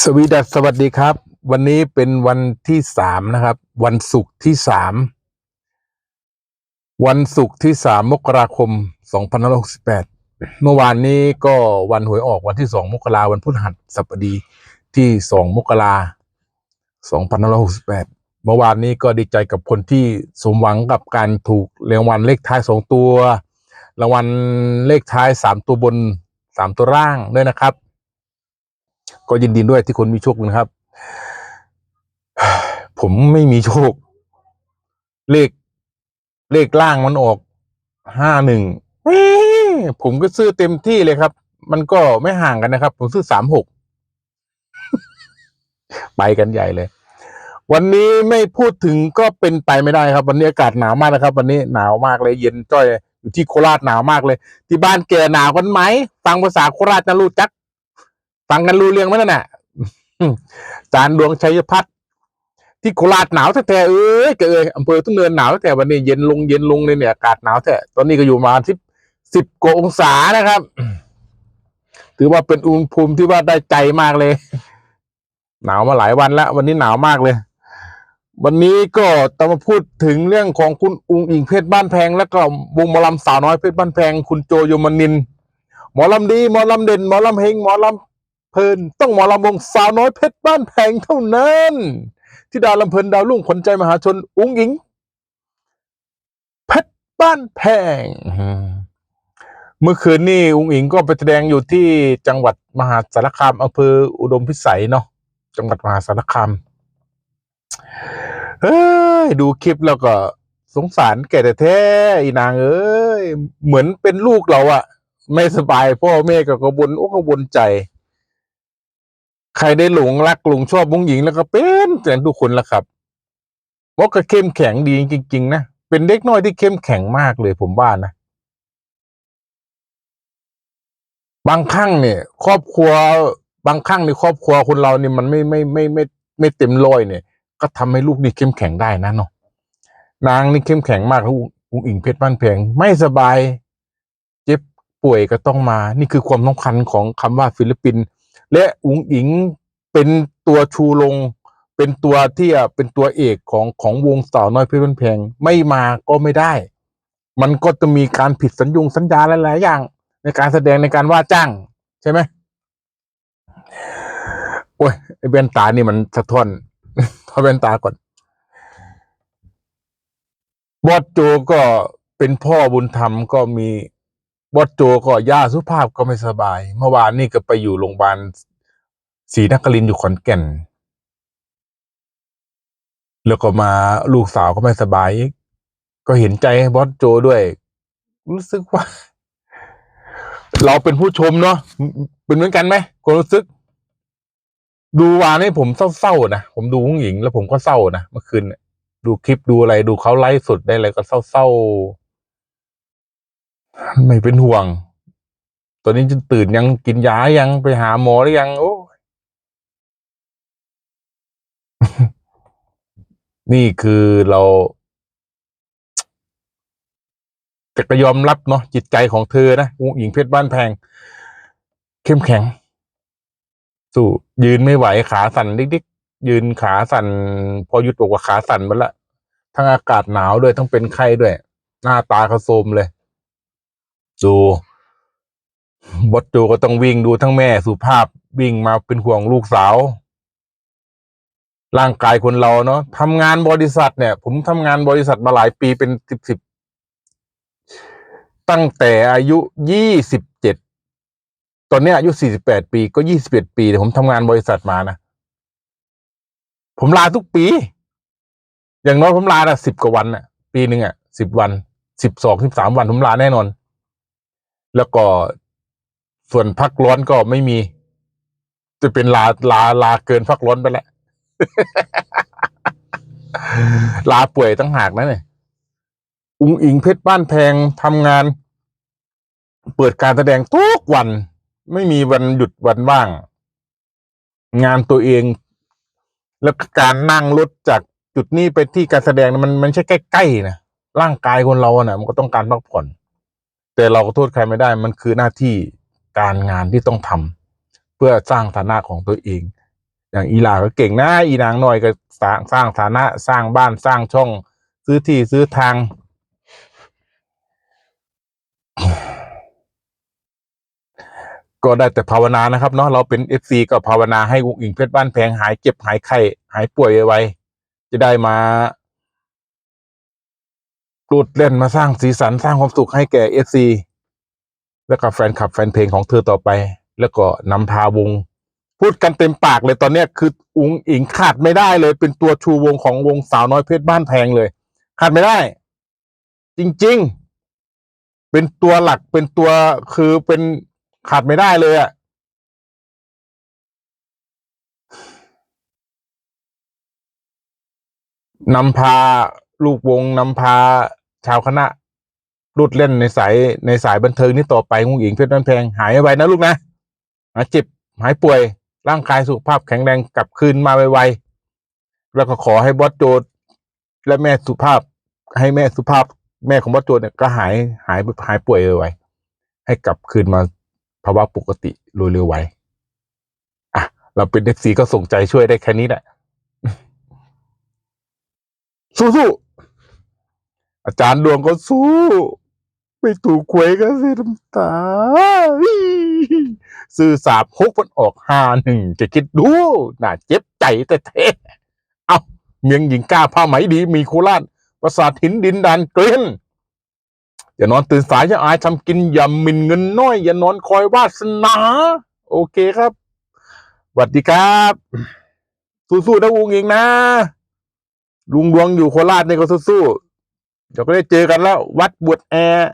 สวีดัสสวัสดีครับ วันนี้เป็นวันที่สามนะครับ วันศุกร์ที่สามวันศุกร์ที่สามมกราคมสองพันห้าร้อยหกสิบแปดเมื่อวานนี้ก็วันหวยออกวันที่สองมกราวันพฤหัสบดีที่สองมกราสองพันห้าร้อยหกสิบแปดเมื่อวานนี้ก็ดีใจกับคนที่สมหวังกับการถูกรางวัลเลขท้ายสองตัวรางวัลเลขท้ายสามตัวบนสามตัวล่างด้วยนะครับ ก็ยินดีด้วยที่คนมีโชคนะครับ ผมไม่มีโชค เลข เลขล่างมันออกห้าหนึ่งผมก็ซื้อเต็มที่เลยครับ มันก็ไม่ห่างกันนะครับ ผมซื้อสามหกไปกันใหญ่เลย วันนี้ไม่พูดถึงก็เป็นไปไม่ได้ครับ วันนี้อากาศหนาวมากนะครับ วันนี้หนาวมากเลย เย็นจ้อยอยู่ที่โคราชหนาวมากเลย ที่บ้านแกหนาวกันไหมฟังภาษาโคราชนะรู้จัก ฟังกันรู้เรื่องไหมนั่นน่ะจานดวงชัยพัฒน์ที่โคราชหนาวแท้ๆเอ้ยเกเอ้ยอำเภอทุ่งเนินหนาวแต่วันนี้เย็นลงเย็นลงเลยเนี่ยอากาศหนาวแท้ตอนนี้ก็อยู่มาสิบสิบกว่าองศานะครับ ถือว่าเป็นอุณหภูมิที่ว่าได้ใจมากเลย หนาวมาหลายวันแล้ว วันนี้หนาวมากเลย วันนี้ก็ต้องมาพูดถึงเรื่องของคุณอุงอิงเพชรบ้านแพง แล้วก็วงหมอลำสาวน้อยเพชรบ้านแพง คุณโจโยมนิน หมอลำดีหมอลำเด่นหมอลำเฮงหมอลำ เพลินต้องหมอลำวงสาวน้อยเพชรบ้านแพงเท่านั้นที่ดาวลำเพลินดาวลุ่งขนใจมหาชนอุงอิง เพชรบ้านแพง เมื่อคืนนี่อุงอิงก็ไปแสดงอยู่ที่จังหวัดมหาสารคามอำเภออุดมพิสัยเนาะจังหวัดมหาสารคามเฮ้ยดูคลิปแล้วก็สงสารแกแต่แท้อีนางเอ้ยเหมือนเป็นลูกเราอะไม่สบายพ่อแม่ก็กระบนโอ้กระบนใจ ใครได้หลงรักหลงชอบมุ้งหญิงแล้วก็เป็นแต่ทุกคนละครับว่าก็เข้มแข็งดีจริง ๆ นะ เป็นเด็กน้อยที่เข้มแข็งมากเลยผมว่านะ บางครั้งเนี่ย ครอบครัว บางครั้งในครอบครัวคนเราเนี่ยมันไม่ไม่ไม่ไม่ไม่เต็มร้อยเนี่ย ก็ทำให้ลูกนี่เข้มแข็งได้นะเนาะนางนี่เข้มแข็งมากล้วอุ้งอิงเพชรบ้านแพงไม่สบาย เจ็บป่วยก็ต้องมา นี่คือความสำคัญของคำว่าฟิลิปปินส์ และอุงอิงเป็นตัวชูลง เป็นตัวที่เป็นตัวเอกของของวงสาวน้อยเพชรบ้านแพงไม่มาก็ไม่ได้ มันก็จะมีการผิดสัญญงสัญญาหลายๆอย่าง ในการแสดงในการว่าจ้าง ใช่ไหมโอ้ยไอเบนตานี่มันสะท้อนทอเบนตาก่อนบอสโจก็เป็นพ่อบุญธรรมก็มี บอสโจก็ย่าสุภาพก็ไม่สบาย เมื่อวานนี่ก็ไปอยู่โรงพยาบาลศรีนครินทร์อยู่ขอนแก่น แล้วก็มาลูกสาวก็ไม่สบาย ก็เห็นใจบอสโจด้วย รู้สึกว่า เราเป็นผู้ชมเนาะเป็นเหมือนกันไหมความรู้สึก ดูวานให้ผมเศร้าๆนะผมดูผู้หญิง แล้วผมก็เศร้านะเมื่อคืนดูคลิปดูอะไรดูเขาไลฟ์สดได้อะไรก็เศร้าๆ ไม่เป็นห่วง ตอนนี้จะตื่นยังกินยายังไปหาหมอหรือยัง โอ้นี่คือเราแต่ก็ยอมรับเนาะจิตใจของเธอนะหญิงเพชรบ้านแพง เข้มแข็ง สู้ยืนไม่ไหวขาสั่นดิกๆยืนขาสั่นพอหยุดบอกว่าขาสั่นหมาละทั้งอากาศหนาวด้วยทั้งเป็นไข้ด้วย หน้าตาเขาโทรมเลย ดูบอสโจก็ต้องวิ่งดูทั้งแม่สุภาพวิ่งมาเป็นห่วงลูกสาว ร่างกายคนเราเนาะทำงานบริษัทเนี่ย ผมทำงานบริษัทมาหลายปีเป็นสิบสิบตั้งแต่อายุยี่สิบเจ็ดตอนนี้อายุสี่สิบแปดปีก็ยี่สิบเอ็ดปีแต่ผมทำงานบริษัทมานะผมลาทุกปี อย่างน้อยผมลาละสิบกว่าวันน่ะปีหนึ่งอะสิบวันสิบสองสิบสามวันผมลาแน่นอน แล้วก็ส่วนพักร้อนก็ไม่มี จะเป็นลาลาลาเกินพักร้อนไปแล้ว ลาป่วยตั้งหากนะเนี่ยอุงอิงเพชรบ้านแพงทำงาน เปิดการแสดงทุกวัน ไม่มีวันหยุดวันว่าง งานตัวเอง แล้วการนั่งรถจากจุดนี้ไปที่การแสดงมันมันไม่ใช่ใกล้ๆนะร่างกายคนเราอะนะมันก็ต้องการพักผ่อน แต่เราก็โทษใครไม่ได้มันคือหน้าที่การงานที่ต้องทเพื่อสร้างฐานะของตัวเอง อย่างอีหลาก็เก่งนะอีนางหน่อยก็สร้างสร้างฐานะสร้างบ้านสร้างช่อง ซื้อที่ซื้อทาง ก็ได้แต่ภาวนานะครับเนาะเราเป็นเอฟซีก็ภาวนาให้วงอิงเพชรบ้านแพงหายเจ็บหายไข้หายป่วยไวๆจะได้มา ปลดเล่นมาสร้างสีสันสร้างความสุขให้แก่เอฟซีแล้วก็แฟนคลับแฟนเพลงของเธอต่อไป แล้วก็นำพาวง พูดกันเต็มปากเลยตอนเนี้ยคืออุงอิงขาดไม่ได้เลย เป็นตัวชูวงของวงสาวน้อยเพชรบ้านแพงเลย ขาดไม่ได้ จริง ๆ เป็นตัวหลักเป็นตัวคือเป็นขาดไม่ได้เลยอะนำพา ลูกวงนำพาชาวคณะรุดเล่นในสายในสายบันเทิงนี้ต่อไปงุงอิงเพชรบ้านแพงหายไวนะลูกนะหายเจ็บหายป่วย ร่างกายสุขภาพแข็งแรงกลับคืนมาไวๆแล้วก็ขอให้บอสโจและแม่สุภาพ ให้แม่สุภาพ แม่ของบอสโจเนี่ยก็หายหายหายป่วยไวๆให้กลับคืนมาภาวะปกติโดยเร็วไวอะเราเป็นเอฟซีก็ส่งใจช่วยได้แค่นี้แหละสู้ๆ อาจารย์ดวงก็สู้ ไม่ถูกหวยก็เสียน้ำตาซื้อสาบหกมันออกห้าหนึ่งจะคิดดูน่าเจ็บใจแต่เทเอาเมียงหญิงกล้าผ้าไหมดี มีโคราชประสาทหินดินดานเกลียนอย่านอนตื่นสายอย่าอายทำกินอย่าหมินเงินน้อย อย่านอนคอยวาสนา โอเคครับสวัสดีครับ สู้ๆนะวงเองนะลุงดวงอยู่โคราชนี่ก็สู้ๆ เดี๋ยวก็ได้เจอกันแล้ว วัดบวชแอร์